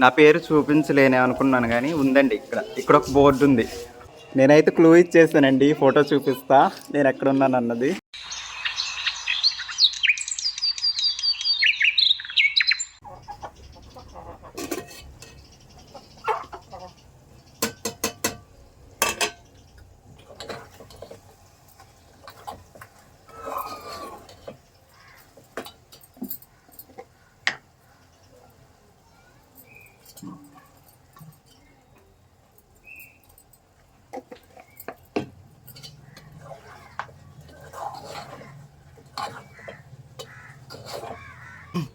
నా పేరు చూపించలేనే అనుకున్నాను కానీ ఉందండి ఇక్కడ. ఇక్కడ ఒక బోర్డు ఉంది. నేనైతే క్లూ ఇచ్చేసానండి ఫోటో చూపిస్తా. నేను ఎక్కడ ఉన్నాను అన్నది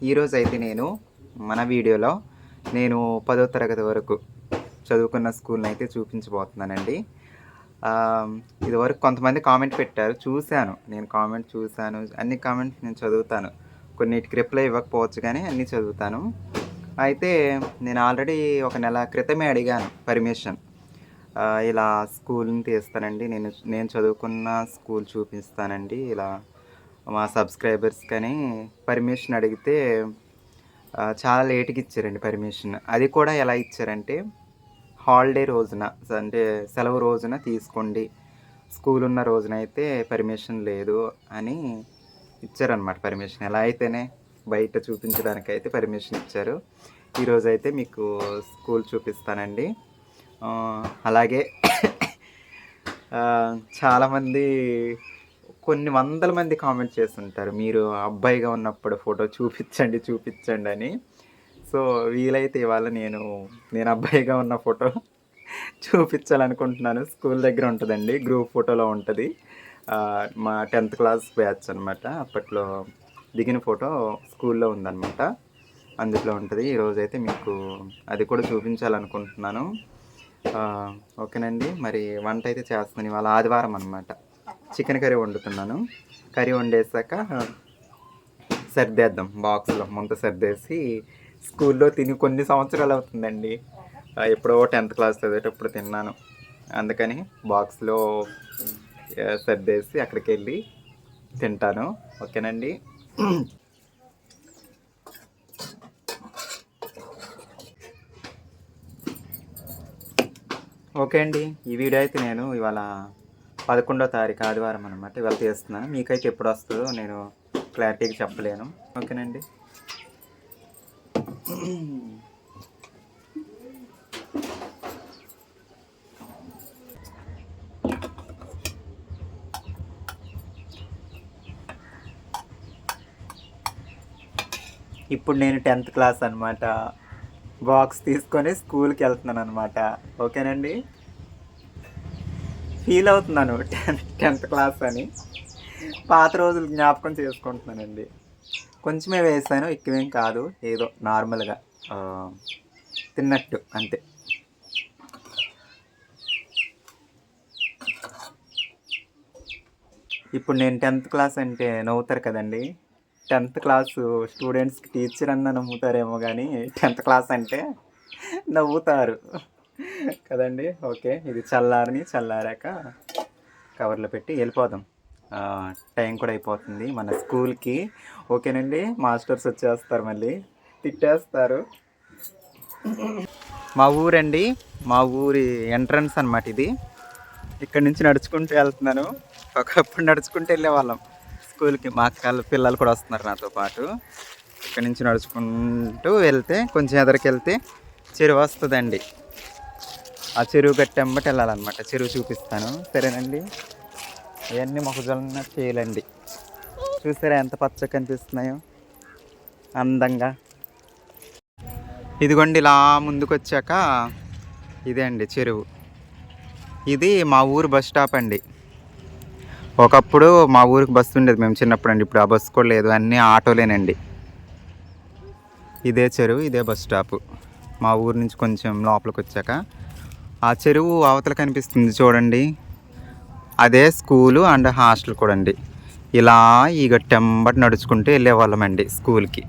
ఈరోజు అయితే నేను మన వీడియోలో నేను పదో తరగతి వరకు చదువుకున్న స్కూల్ని అయితే చూపించబోతున్నానండి. ఇదివరకు కొంతమంది కామెంట్ పెట్టారు చూశాను. నేను కామెంట్ చూశాను అన్ని కామెంట్స్ నేను చదువుతాను. కొన్నిటికి రిప్లై ఇవ్వకపోవచ్చు కానీ అన్నీ చదువుతాను. అయితే నేను ఆల్రెడీ ఒక నెల క్రితమే అడిగాను పర్మిషన్. ఇలా స్కూల్ని తీస్తానండి నేను నేను చదువుకున్న స్కూల్ చూపిస్తానండి ఇలా మా సబ్స్క్రైబర్స్ కానీ పర్మిషన్ అడిగితే చాలా లేట్గా ఇచ్చారండి పర్మిషన్. అది కూడా ఎలా ఇచ్చారంటే హాలిడే రోజున అంటే సెలవు రోజున తీసుకోండి. స్కూల్ ఉన్న రోజున అయితే పర్మిషన్ లేదు అని ఇచ్చారనమాట పర్మిషన్. ఎలా అయితేనే బయట చూపించడానికి అయితే పర్మిషన్ ఇచ్చారు. ఈరోజు అయితే మీకు స్కూల్ చూపిస్తానండి. అలాగే చాలామంది కొన్ని వందల మంది కామెంట్ చేస్తుంటారు. మీరు అబ్బాయిగా ఉన్నప్పుడు ఫోటో చూపించండి చూపించండి అని. సో వీలైతే ఇవాళ నేను నేను అబ్బాయిగా ఉన్న ఫోటో చూపించాలనుకుంటున్నాను. స్కూల్ దగ్గర ఉంటుందండి గ్రూప్ ఫోటోలో ఉంటుంది. మా టెన్త్ క్లాస్ బ్యాచ్ అనమాట అప్పట్లో దిగిన ఫోటో స్కూల్లో ఉందన్నమాట. అందులో ఉంటుంది. ఈరోజు అయితే మీకు అది కూడా చూపించాలనుకుంటున్నాను. ఓకేనండి. మరి వంట అయితే చేస్తున్నాను. ఇవాళ ఆదివారం అనమాట చికెన్ కర్రీ వండుతున్నాను. కర్రీ వండేసాక సర్దేద్దాం. బాక్స్లో ముందు సర్దేసి స్కూల్లో తిని కొన్ని సంవత్సరాలు అవుతుందండి. ఎప్పుడో టెన్త్ క్లాస్ చదివేటప్పుడు తిన్నాను. అందుకని బాక్స్లో సర్దేసి అక్కడికి వెళ్ళి తింటాను. ఓకేనండి? ఓకే అండి. ఈ వీడియో అయితే నేను ఇవాళ పదకొండో తారీఖు ఆదివారం అనమాట ఇవాళ తీస్తున్నాను. మీకైతే ఎప్పుడు వస్తుందో నేను క్లారిటీగా చెప్పలేను. ఓకేనండి? ఇప్పుడు నేను టెన్త్ క్లాస్ అనమాట బాక్స్ తీసుకొని స్కూల్కి వెళ్తున్నాను అనమాట ఓకేనండి? ఫీల్ అవుతున్నాను టెన్త్ టెన్త్ క్లాస్ అని. పాత రోజులు జ్ఞాపకం చేసుకుంటున్నానండి. కొంచెమే వేసాను ఎక్కువేం కాదు ఏదో నార్మల్గా తిన్నట్టు అంతే. ఇప్పుడు నేను టెన్త్ క్లాస్ అంటే నవ్వుతారు కదండి. టెన్త్ క్లాస్ స్టూడెంట్స్కి టీచర్ అన్న నవ్వుతారేమో కానీ టెన్త్ క్లాస్ అంటే నవ్వుతారు. కదండి? ఓకే ఇది చల్లారని చల్లారాక కవర్లో పెట్టి వెళ్ళిపోదాం. టైం కూడా అయిపోతుంది మన స్కూల్కి. ఓకేనండి మాస్టర్స్ వచ్చేస్తారు మళ్ళీ. తిట్టేస్తారు. మా ఊరండి మా ఊరి ఎంట్రన్స్ అనమాట ఇది. ఇక్కడ నుంచి నడుచుకుంటూ వెళ్తున్నాను. ఒకప్పుడు నడుచుకుంటూ వెళ్ళేవాళ్ళం స్కూల్కి. మా అక్కల పిల్లలు కూడా వస్తున్నారు నాతో పాటు. ఇక్కడ నుంచి నడుచుకుంటూ వెళ్తే కొంచెం ఎదరికి వెళ్తే చెరువు వస్తుందండి. ఆ చెరువు గట్టెంబటి వెళ్ళాలన్నమాట. చెరువు చూపిస్తాను. సరేనండి? ఇవన్నీ మొక్కజొన్న చేయాలండి చూసారా ఎంత పచ్చగా కనిపిస్తున్నాయో? అందంగా. ఇదిగోండి ఇలా ముందుకు వచ్చాక ఇదే అండి చెరువు. ఇది మా ఊరు బస్ స్టాప్ అండి. ఒకప్పుడు మా ఊరికి బస్సు ఉండేది. మేము చిన్నప్పుడు అండి ఇప్పుడు ఆ బస్సు కూడా లేదు. అన్నీ ఆటోలేనండి. ఇదే చెరువు ఇదే బస్ స్టాప్. మా ఊరు నుంచి కొంచెం లోపలికి వచ్చాక ఆ చెరువు అవతల కనిపిస్తుంది చూడండి. అదే స్కూలు అండ్ హాస్టల్ కూడా అండి ఇలా ఈ గట్టెంబటి నడుచుకుంటూ వెళ్ళేవాళ్ళమండి స్కూల్కి.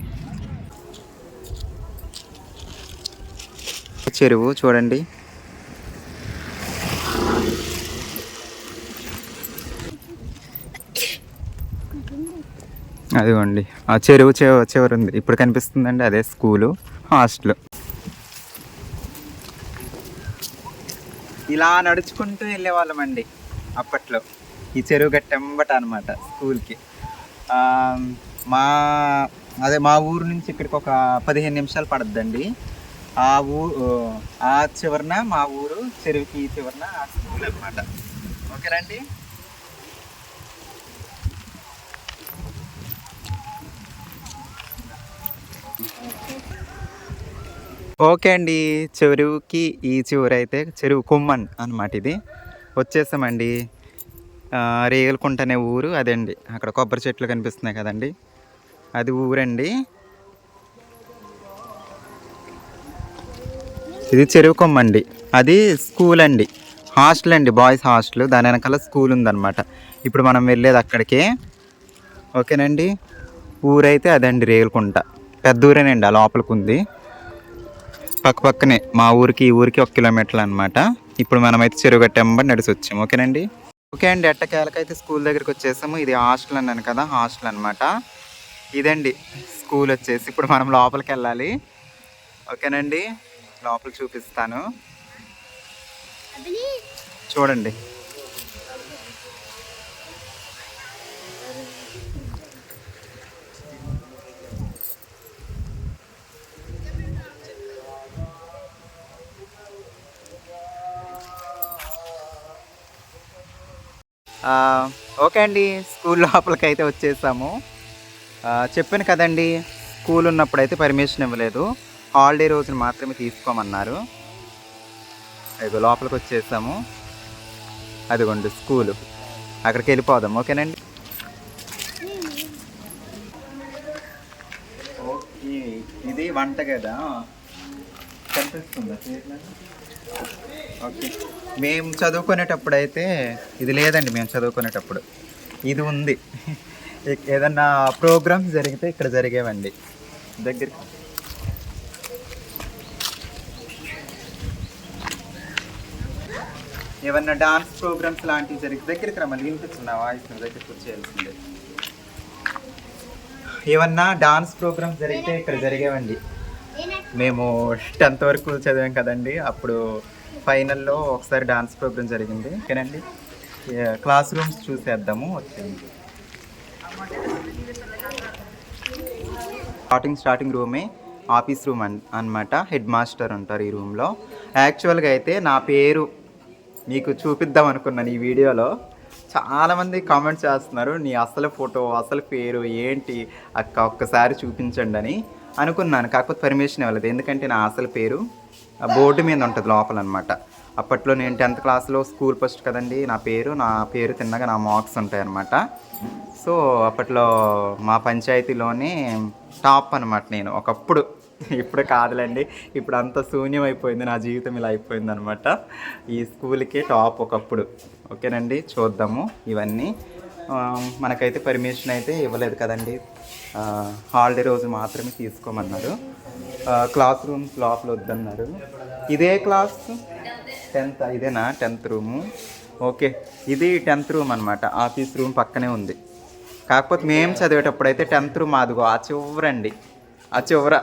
చెరువు చూడండి. అదిగోండి. ఆ చెరువు చివరి ఉంది ఇప్పుడు కనిపిస్తుందండి అదే స్కూలు హాస్టల్. ఇలా నడుచుకుంటూ వెళ్ళేవాళ్ళమండి అప్పట్లో. ఈ చెరువు గట్టెంబట అనమాట స్కూల్కి. మా అదే మా ఊరు నుంచి ఇక్కడికి ఒక పదిహేను నిమిషాలు పడద్దండి. ఆ ఊరు ఆ చివరన మా ఊరు చెరువుకి ఈ చివరన ఆ స్కూల్ అనమాట ఓకేనండి? ఓకే అండి. చెరువుకి ఈ చివరి అయితే చెరువు కుమ్మన్ అనమాట ఇది. వచ్చేసామండి. ఆ, రేగులకుంట అనే ఊరు అదండి. అక్కడ కొబ్బరి చెట్లు కనిపిస్తున్నాయి కదండి. అది ఊరండి. ఇది చెరువు కొమ్మండి. అది స్కూల్ అండి హాస్టల్ అండి బాయ్స్ హాస్టల్. దాని వెనకాల స్కూల్ ఉందన్నమాట. ఇప్పుడు మనం వెళ్ళేది అక్కడికే. ఓకేనండి. ఊరైతే అదండి రేగులకుంట. పెద్ద ఊరేనండి ఆ లోపలికి ఉంది పక్క పక్కనే మా ఊరికి ఈ ఊరికి ఒక కిలోమీటర్లు అనమాట ఇప్పుడు మనమైతే చెరుగట్టెంబడి నడిచి వచ్చాము ఓకేనండి? ఓకే అండి ఎట్టకేలకైతే స్కూల్ దగ్గరికి వచ్చేసాము. ఇది హాస్టల్ అన్నాను కదా హాస్టల్ అనమాట ఇదండి స్కూల్ వచ్చేసి. ఇప్పుడు మనం లోపలికి వెళ్ళాలి ఓకేనండి? లోపల చూపిస్తాను. చూడండి. ఓకే అండి స్కూల్ లోపలికి అయితే వచ్చేసాము చెప్పాను కదండి స్కూల్ ఉన్నప్పుడు అయితే పర్మిషన్ ఇవ్వలేదు. హాలిడే రోజులు మాత్రమే తీసుకోమన్నారు. అదిగో లోపలికి వచ్చేసాము. అదిగోండి స్కూలు. అక్కడికి వెళ్ళిపోదాం ఓకేనండి? ఓకే ఇది వంట కదా కనిపిస్తుందా మేము చదువుకునేటప్పుడు అయితే ఇది లేదండి మేము చదువుకునేటప్పుడు. ఇది ఉంది. ఏదన్నా ప్రోగ్రామ్స్ జరిగితే ఇక్కడ జరిగేవండి. దగ్గర ఏమన్నా డాన్స్ ప్రోగ్రామ్స్ లాంటివి జరిగితే దగ్గరికి రమ్మని వినిపిస్తున్నా వాయిస్ దగ్గరికి వచ్చేయాల్సిందే. ఏమన్నా డాన్స్ ప్రోగ్రామ్స్ జరిగితే ఇక్కడ జరిగేవండి. మేము టెన్త్ వరకు చదివాం కదండి అప్పుడు ఫైనల్లో ఒకసారి డాన్స్ ప్రోగ్రామ్ జరిగింది. ఓకేనండి? క్లాస్ రూమ్స్ చూసేద్దాము. వచ్చింది స్టార్టింగ్ స్టార్టింగ్ రూమే ఆఫీస్ రూమ్ అన్ అనమాట హెడ్ మాస్టర్ ఉంటారు ఈ రూమ్లో. యాక్చువల్గా అయితే నా పేరు మీకు చూపిద్దాం అనుకున్నాను ఈ వీడియోలో. చాలామంది కామెంట్స్ చేస్తున్నారు నీ అసలు ఫోటో అసలు పేరు ఏంటి? అక్క ఒక్కసారి చూపించండి అని అనుకున్నాను. కాకపోతే పర్మిషన్ ఇవ్వలేదు. ఎందుకంటే నా అసలు పేరు ఆ బోర్డు మీద ఉంటుంది లోపల అనమాట అప్పట్లో నేను టెన్త్ క్లాస్లో స్కూల్ ఫస్ట్ కదండి నా పేరు నా పేరు తిన్నగా నా మార్క్స్ ఉంటాయన్నమాట సో అప్పట్లో మా పంచాయతీలోనే టాప్ అనమాట నేను ఒకప్పుడు. ఇప్పుడు కాదులేండి ఇప్పుడు అంత శూన్యం అయిపోయింది నా జీవితం ఇలా అయిపోయింది అనమాట ఈ స్కూల్కి టాప్ ఒకప్పుడు. ఓకేనండి చూద్దాము ఇవన్నీ. మనకైతే పర్మిషన్ అయితే ఇవ్వలేదు కదండి. హాలిడే రోజు మాత్రమే తీసుకోమన్నారు. క్లాస్ రూమ్స్ లోపల వద్దన్నారు. ఇదే క్లాస్ టెన్త్ ఇదేనా? టెన్త్ రూము ఓకే ఇది టెన్త్ రూమ్ అనమాట ఆఫీస్ రూమ్ పక్కనే ఉంది. కాకపోతే మేము చదివేటప్పుడు అయితే టెన్త్ రూమ్ అదిగో ఆ చివరండి ఆ చివర.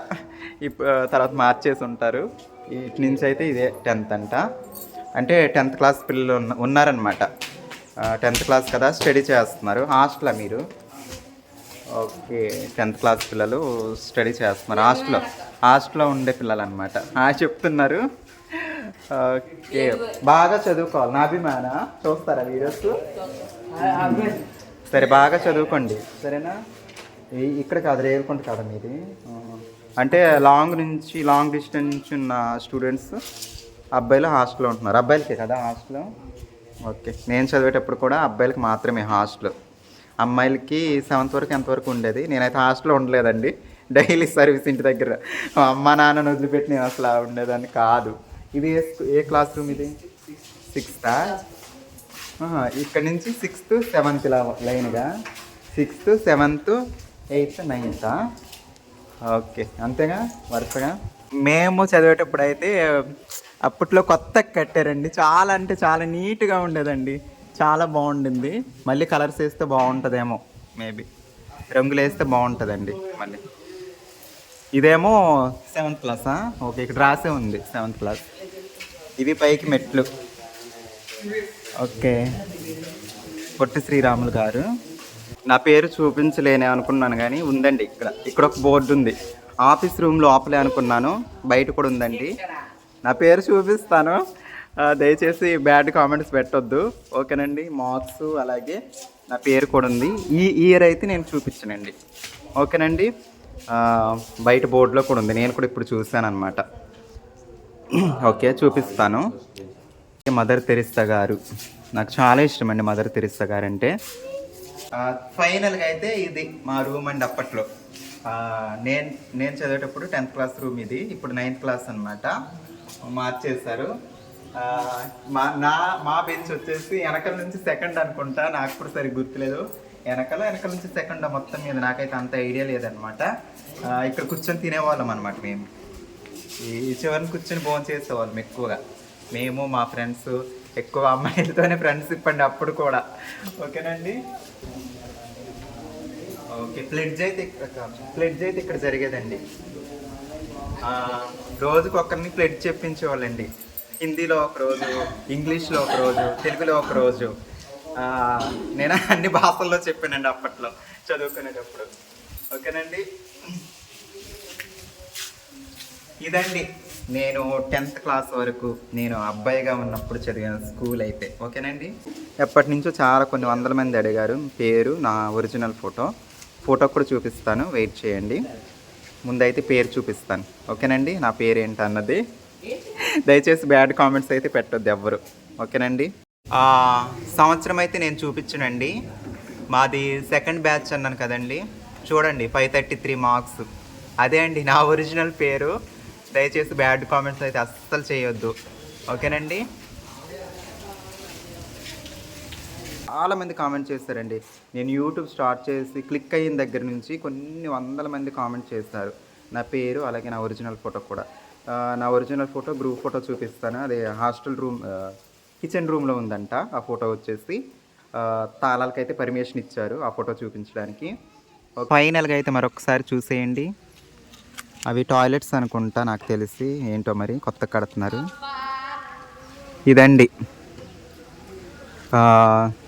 ఇప్పుడు తర్వాత మార్చేసి ఉంటారు. ఇటు నుంచి అయితే ఇదే టెన్త్ అంట. అంటే టెన్త్ క్లాస్ పిల్లలు ఉన్నారనమాట టెన్త్ క్లాస్ కదా స్టడీ చేస్తున్నారు. హాస్టలా మీరు? ఓకే. టెన్త్ క్లాస్ పిల్లలు స్టడీ చేస్తున్నారు. హాస్టల్లో హాస్టల్లో ఉండే పిల్లలు అనమాట చెప్తున్నారు. ఓకే. బాగా చదువుకోవాలి. నా అభిమాన? చూస్తారా వీడియోస్? సరే బాగా చదువుకోండి. సరేనా? ఇక్కడ కాదు రేగుకుంట కదా మీది. అంటే లాంగ్ నుంచి లాంగ్ డిస్టెన్స్ నుంచి ఉన్న స్టూడెంట్స్ అబ్బాయిలు హాస్టల్లో ఉంటున్నారు. అబ్బాయిలకే కదా హాస్టల్? ఓకే. నేను చదివేటప్పుడు కూడా అబ్బాయిలకి మాత్రమే హాస్టల్. అమ్మాయిలకి సెవెంత్ వరకు ఎంతవరకు ఉండేది. నేనైతే హాస్టల్లో ఉండలేదండి. డైలీ సర్వీస్ ఇంటి దగ్గర. అమ్మ నాన్నను వదిలిపెట్టి నేను అసలు ఉండేదాన్ని కాదు. ఇది ఏ ఏ క్లాస్ రూమ్ ఇది? సిక్స్తా ఇక్కడ నుంచి సిక్స్త్ సెవెంత్ ఇలా లైన్గా. సిక్స్త్ సెవెంత్ ఎయిత్ నైన్తా ఓకే. అంతేగా? వరుసగా? మేము చదివేటప్పుడు అయితే అప్పట్లో కొత్త కట్టారండి. చాలా అంటే చాలా నీట్గా ఉండేదండి. చాలా బాగుండింది. మళ్ళీ కలర్స్ వేస్తే బాగుంటుందేమో మేబీ. రంగులు వేస్తే బాగుంటుందండి మళ్ళీ. ఇదేమో సెవెంత్ క్లాసా ఓకే ఇక్కడ రాసే ఉంది సెవెంత్ క్లాస్. ఇవి పైకి మెట్లు. ఓకే. పొట్టి శ్రీరాములు గారు. నా పేరు చూపించలేనే అనుకున్నాను కానీ ఉందండి ఇక్కడ. ఇక్కడ ఒక బోర్డు ఉంది. ఆఫీస్ రూమ్ లోపలే అనుకున్నాను బయట కూడా ఉందండి. నా పేరు చూపిస్తాను. దయచేసి బ్యాడ్ కామెంట్స్ పెట్టొద్దు. ఓకేనండి? మార్క్స్ అలాగే నా పేరు కూడా ఉంది. ఈ ఇయర్ అయితే నేను చూపించనండి. ఓకేనండి? బయట బోర్డులో కూడా ఉంది. నేను కూడా ఇప్పుడు చూశాను అనమాట ఓకే చూపిస్తాను. మదర్ తెరిస్తా గారు. నాకు చాలా ఇష్టం అండి మదర్ తెరిస్తా గారు అంటే ఫైనల్గా అయితే ఇది మా రూమ్ అండి అప్పట్లో. నేను నేను చదివేటప్పుడు టెన్త్ క్లాస్ రూమ్ ఇది. ఇప్పుడు నైన్త్ క్లాస్ అనమాట మార్చేశారు. మా నా మా బెంచ్ వచ్చేసి వెనకల నుంచి సెకండ్ అనుకుంటా. నాకు కూడా సరి గుర్తులేదు. వెనకల వెనకల నుంచి సెకండ్ మొత్తం మీద నాకైతే అంత ఐడియా లేదనమాట. ఇక్కడ కూర్చొని తినేవాళ్ళం అనమాట మేము. ఈ చివరిని కూర్చొని భోజనం చేసేవాళ్ళం ఎక్కువగా. మేము మా ఫ్రెండ్స్ ఎక్కువ అమ్మాయిలతోనే ఫ్రెండ్స్ ఇప్పండి అప్పుడు కూడా. ఓకేనండి? ఓకే ప్లెడ్జ్ అయితే ఇక్కడ ప్లెడ్జ్ అయితే ఇక్కడ జరిగేదండి. ఆ, రోజుకి ఒకరిని ప్లెడ్జ్ చెప్పించేవాళ్ళండి. హిందీలో ఒక రోజు ఇంగ్లీష్లో ఒక రోజు తెలుగులో ఒక రోజు. నేను అన్ని భాషల్లో చెప్పానండి అప్పట్లో చదువుకునేటప్పుడు. ఓకేనండి? ఇదండి. నేను టెన్త్ క్లాస్ వరకు నేను అబ్బాయిగా ఉన్నప్పుడు చదివిన స్కూల్ అయితే. ఓకేనండి? ఎప్పటి నుంచో చాలా కొన్ని వందల మంది అడిగారు. పేరు నా ఒరిజినల్ ఫోటో. ఫోటో కూడా చూపిస్తాను. వెయిట్ చేయండి. ముందైతే పేరు చూపిస్తాను. ఓకేనండి? నా పేరు ఏంటి అన్నది దయచేసి బ్యాడ్ కామెంట్స్ అయితే పెట్టొద్దు ఎవ్వరు. ఓకేనండి? సంవత్సరం అయితే నేను చూపించనండి. మాది సెకండ్ బ్యాచ్ అన్నాను కదండి. చూడండి ఫైవ్ థర్టీ త్రీ మార్క్స్ అదే అండి నా ఒరిజినల్ పేరు. దయచేసి బ్యాడ్ కామెంట్స్ అయితే అస్సలు చేయొద్దు. ఓకేనండి? చాలా మంది కామెంట్ చేస్తారండి. నేను యూట్యూబ్ స్టార్ట్ చేసి క్లిక్ అయిన దగ్గర నుంచి కొన్ని వందల మంది కామెంట్ చేస్తారు. నా పేరు అలాగే నా ఒరిజినల్ ఫోటో కూడా. నా ఒరిజినల్ ఫోటో గ్రూప్ ఫోటో చూపిస్తాను. అది హాస్టల్ రూమ్ కిచెన్ రూమ్లో ఉందంట. ఆ ఫోటో వచ్చేసి ఆ, తాళాలకైతే పర్మిషన్ ఇచ్చారు ఆ ఫోటో చూపించడానికి. ఫైనల్గా అయితే మరొకసారి చూసేయండి. అవి టాయిలెట్స్ అనుకుంటా నాకు తెలిసి. ఏంటో మరి కొత్త కడుతున్నారు. ఇదండి.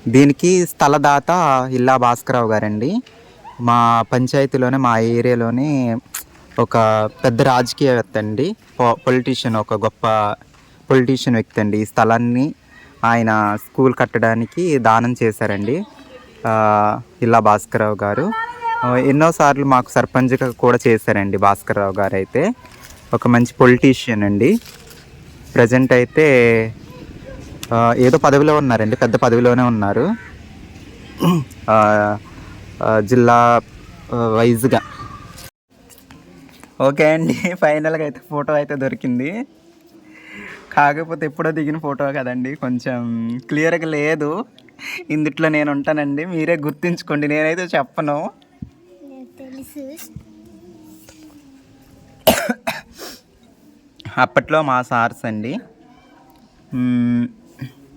దీనికి స్థలదాత ఇల్లా భాస్కరరావు గారండి. మా పంచాయతీలోనే మా ఏరియాలోనే ఒక పెద్ద రాజకీయవేత్త అండి. పొలిటీషియన్ ఒక గొప్ప పొలిటీషియన్ వ్యక్తి అండి. ఈ స్థలాన్ని ఆయన స్కూల్ కట్టడానికి దానం చేశారండి. ఇలా ఇల్లా భాస్కరరావు గారు. ఎన్నోసార్లు మాకు సర్పంచ్గా కూడా చేశారండి భాస్కరరావు గారు అయితే. ఒక మంచి పొలిటీషియన్ అండి. ప్రజెంట్ అయితే ఏదో పదవిలో ఉన్నారండి. పెద్ద పదవిలోనే ఉన్నారు. జిల్లా వైజ్గా. ఓకే అండి. ఫైనల్గా అయితే ఫోటో అయితే దొరికింది. కాకపోతే ఎప్పుడో దిగిన ఫోటో కదండి. కొంచెం క్లియర్గా లేదు. ఇందుట్లో నేను ఉంటానండి. మీరే గుర్తించుకోండి. నేనైతే చెప్పను. అప్పట్లో మా సార్స్ అండి. మ్మ్,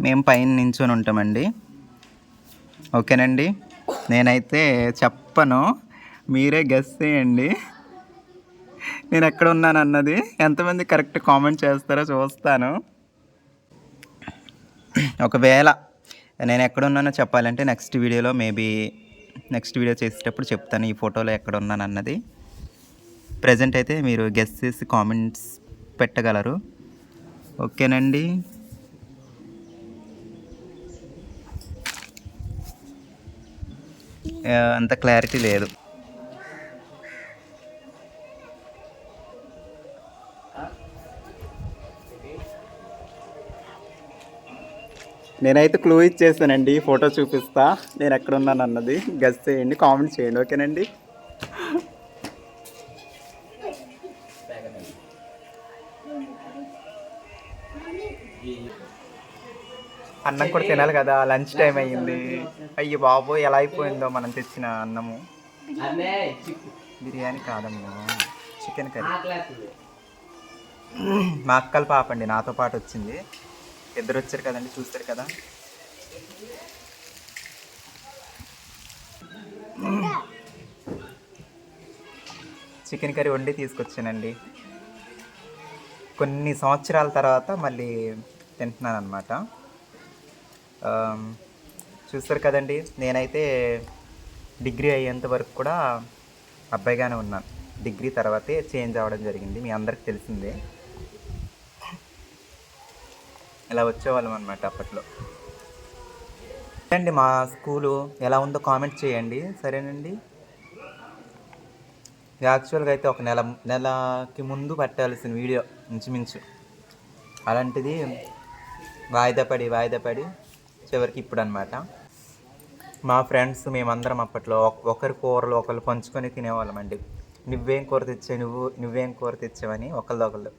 మేము పైన నించొని ఉంటామండి. ఓకేనండి. నేనైతే చెప్పను. మీరే గెస్ చేయండి. నేను ఎక్కడ ఉన్నాను అన్నది ఎంతమంది కరెక్ట్ కామెంట్ చేస్తారో చూస్తాను. ఒకవేళ నేను ఎక్కడున్నానో చెప్పాలంటే నెక్స్ట్ వీడియోలో మేబీ నెక్స్ట్ వీడియో చేసేటప్పుడు చెప్తాను ఈ ఫోటోలో ఎక్కడ ఉన్నాను అన్నది ప్రజెంట్ అయితే మీరు గెస్ చేసి కామెంట్స్ పెట్టగలరు. ఓకేనండి? అంత క్లారిటీ లేదు. నేనైతే క్లూ ఇచ్చేసానండి ఫోటో చూపిస్తా. నేను ఎక్కడున్నాను అన్నది. గెస్ చేయండి కామెంట్ చేయండి ఓకేనండి? అన్నం కూడా తినాలి కదా లంచ్ టైం అయ్యింది. అయ్యో బాబు ఎలా అయిపోయిందో మనం తెచ్చిన అన్నము. బిర్యానీ కాదమ్మా చికెన్ కర్రీ మా అక్కల పాప అండి నాతో పాటు వచ్చింది. ఇద్దరు వచ్చారు కదండి చూస్తారు కదా. చికెన్ కర్రీ వండి తీసుకొచ్చానండి. కొన్ని సంవత్సరాల తర్వాత మళ్ళీ తింటున్నాను అనమాట చూస్తారు కదండి నేనైతే డిగ్రీ అయ్యేంత వరకు కూడా అబ్బాయిగానే ఉన్నాను. డిగ్రీ తర్వాతే చేంజ్ అవ్వడం జరిగింది మీ అందరికి తెలిసిందే. ఇలా వచ్చేవాళ్ళం అనమాట అప్పట్లో. అండి మా స్కూలు ఎలా ఉందో కామెంట్ చేయండి. సరేనండి? యాక్చువల్గా అయితే ఒక నెల నెలకి ముందు పెట్టాల్సిన వీడియో ఇంచుమించు. అలాంటిది వాయిదా పడి వాయిదా పడి చివరికి ఇప్పుడు అనమాట మా ఫ్రెండ్స్ మేమందరం అప్పట్లో ఒక- ఒకరి కూరలు ఒకరు పంచుకొని తినేవాళ్ళం అండి. నువ్వేం కూర తెచ్చావు? నువ్వు నువ్వేం కూర తెచ్చావని? ఒకళ్ళొకళ్ళు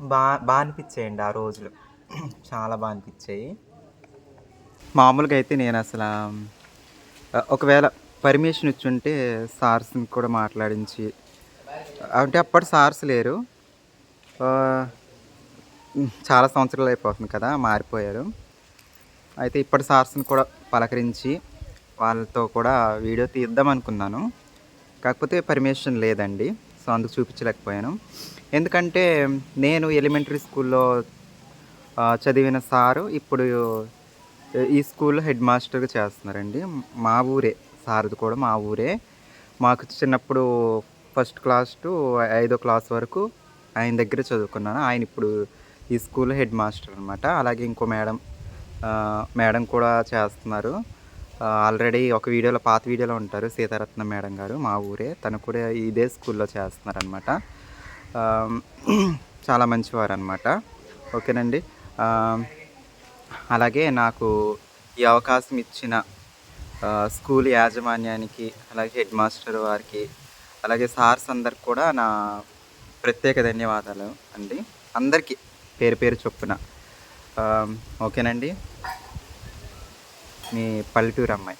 బా బాగా అనిపించేయండి ఆ రోజులు. చాలా బాగా అనిపించాయి. మామూలుగా అయితే నేను అసలు ఒకవేళ పర్మిషన్ ఇచ్చుంటే సార్స్ని కూడా మాట్లాడించి అంటే అప్పటి సార్స్ లేరు. చాలా సంవత్సరాలు అయిపోతుంది కదా మారిపోయారు. అయితే ఇప్పటి సార్స్ని కూడా పలకరించి వాళ్ళతో కూడా వీడియో తీద్దాం అనుకున్నాను కాకపోతే పర్మిషన్ లేదండి సో అందుకు చూపించలేకపోయాను. ఎందుకంటే నేను ఎలిమెంటరీ స్కూల్లో చదివిన సారు ఇప్పుడు ఈ స్కూల్లో హెడ్ మాస్టర్గా చేస్తున్నారండి. మా ఊరే సార్ది కూడా మా ఊరే. మాకు చిన్నప్పుడు ఫస్ట్ క్లాస్ టు ఐదో క్లాస్ వరకు ఆయన దగ్గర చదువుకున్నాను. ఆయన ఇప్పుడు ఈ స్కూల్లో హెడ్ మాస్టర్ అనమాట అలాగే ఇంకో మేడం మేడం కూడా చేస్తున్నారు. ఆల్రెడీ ఒక వీడియోలో పాత వీడియోలో ఉంటారు సీతారత్న మేడం గారు మా ఊరే. తను కూడా ఇదే స్కూల్లో చేస్తున్నారనమాట చాలా మంచివారు అనమాట ఓకేనండి. అలాగే నాకు ఈ అవకాశం ఇచ్చిన స్కూల్ యాజమాన్యానికి అలాగే హెడ్ మాస్టర్ వారికి అలాగే సార్స్ అందరికి కూడా నా ప్రత్యేక ధన్యవాదాలు అండి. అందరికీ పేరు పేరు చొప్పున. ఓకేనండి? మీ పల్లెటూరు అమ్మాయి.